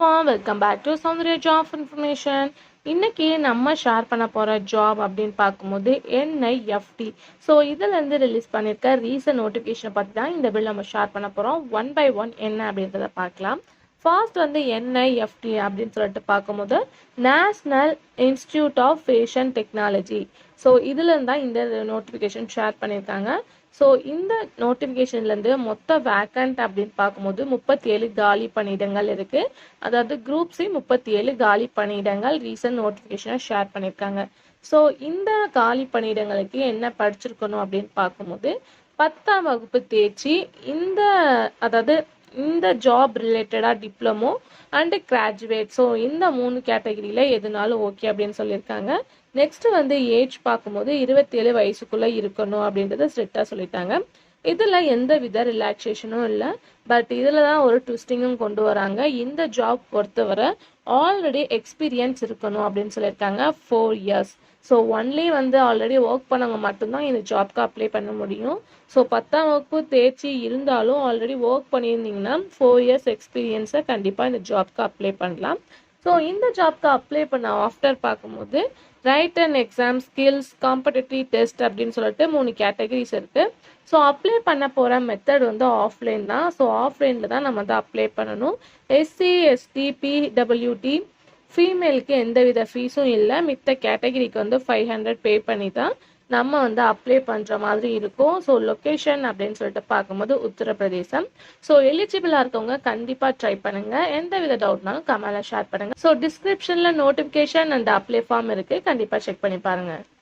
Welcome back to Soundarya job information இன்னைக்கு நம்ம share பண்ண போகிற ஜாப் அப்படின்னு பார்க்கும்போது என்ஐஎஃப்டி ஸோ இதுலேருந்து ரிலீஸ் பண்ணியிருக்க ரீசன்ட் நோட்டிஃபிகேஷனை பற்றி தான் இந்த பில் நம்ம ஷேர் பண்ண போகிறோம் ஒன் பை ஒன் என்ன அப்படின்றத பார்க்கலாம். ஃபர்ஸ்ட் வந்து என்ஐஎஃப்டி அப்படின்னு சொல்லிட்டு பார்க்கும்போது national institute of fashion technology so இதுலேருந்து தான் இந்த நோட்டிஃபிகேஷன் ஷேர் பண்ணியிருக்காங்க ஸோ இந்த நோட்டிஃபிகேஷன்லேருந்து மொத்த வேக்கண்ட் அப்படின்னு பார்க்கும்போது முப்பத்தி ஏழு காலி பணியிடங்கள் இருக்குது அதாவது குரூப் சி முப்பத்தி ஏழு காலி பணியிடங்கள் ரீசன்ட் நோட்டிஃபிகேஷனை ஷேர் பண்ணியிருக்காங்க ஸோ இந்த காலி பணியிடங்களுக்கு என்ன படிச்சிருக்கணும் அப்படின்னு பார்க்கும்போது பத்தாம் வகுப்பு தேர்ச்சி இந்த அதாவது இந்த ஜாப் ரிலேட்டடாக டிப்ளமோ அண்டு கிராஜுவேட் ஸோ இந்த மூணு கேட்டகரியில் எதுனாலும் ஓகே அப்படின்னு சொல்லியிருக்காங்க. நெக்ஸ்ட் வந்து ஏஜ் பார்க்கும்போது இருபத்தேழு வயசுக்குள்ளே இருக்கணும் அப்படின்றத ஸ்ட்ரிக்டாக சொல்லிட்டாங்க. இதில் எந்த வித ரிலாக்ஸேஷனும் இல்லை. பட் இதில் தான் ஒரு ட்விஸ்டிங்கும் கொண்டு வராங்க. இந்த ஜாப் பொறுத்தவரை ஆல்ரெடி எக்ஸ்பீரியன்ஸ் இருக்கணும் அப்படின்னு சொல்லியிருக்காங்க. ஃபோர் இயர்ஸ் ஸோ ஒன்லி வந்து ஆல்ரெடி ஒர்க் பண்ணவங்க மட்டும்தான் இந்த ஜாப்க்கு அப்ளை பண்ண முடியும். ஸோ பத்தாம் வகுப்பு தேர்ச்சி இருந்தாலும் ஆல்ரெடி ஒர்க் பண்ணியிருந்தீங்கன்னா ஃபோர் இயர்ஸ் எக்ஸ்பீரியன்ஸை கண்டிப்பாக இந்த ஜாப்க்கு அப்ளை பண்ணலாம். ஸோ இந்த ஜாப்க்கு அப்ளை பண்ண ஆஃப்டர் பார்க்கும்போது write and exam skills competitive test அப்படின்னு சொல்லிட்டு மூணு கேட்டகரிஸ் இருக்குது ஸோ அப்ளை பண்ண போகிற மெத்தட் வந்து ஆஃப்லைன் தான். ஸோ ஆஃப்லைனில் தான் நம்ம வந்து அப்ளை பண்ணணும். எஸ்சி எஸ்டி பிடபிள்யூடி ஃபீமேலுக்கு எந்தவித ஃபீஸும் இல்லை. மித்த கேட்டகரிக்கு வந்து ஃபைவ் ஹண்ட்ரட் பே பண்ணி தான் நம்ம வந்து அப்ளை பண்ணுற மாதிரி இருக்கும். ஸோ லொக்கேஷன் அப்படின்னு சொல்லிட்டு பார்க்கும்போது உத்தரப்பிரதேசம். ஸோ எலிஜிபிளாக இருக்கவங்க கண்டிப்பாக ட்ரை பண்ணுங்கள் எந்த வித டவுட்னாலும் கமெண்ட்ல ஷேர் பண்ணுங்கள் ஸோ டிஸ்கிரிப்ஷனில் நோட்டிஃபிகேஷன் அண்ட் அப்ளை ஃபார்ம் இருக்குது கண்டிப்பாக செக் பண்ணி பாருங்கள்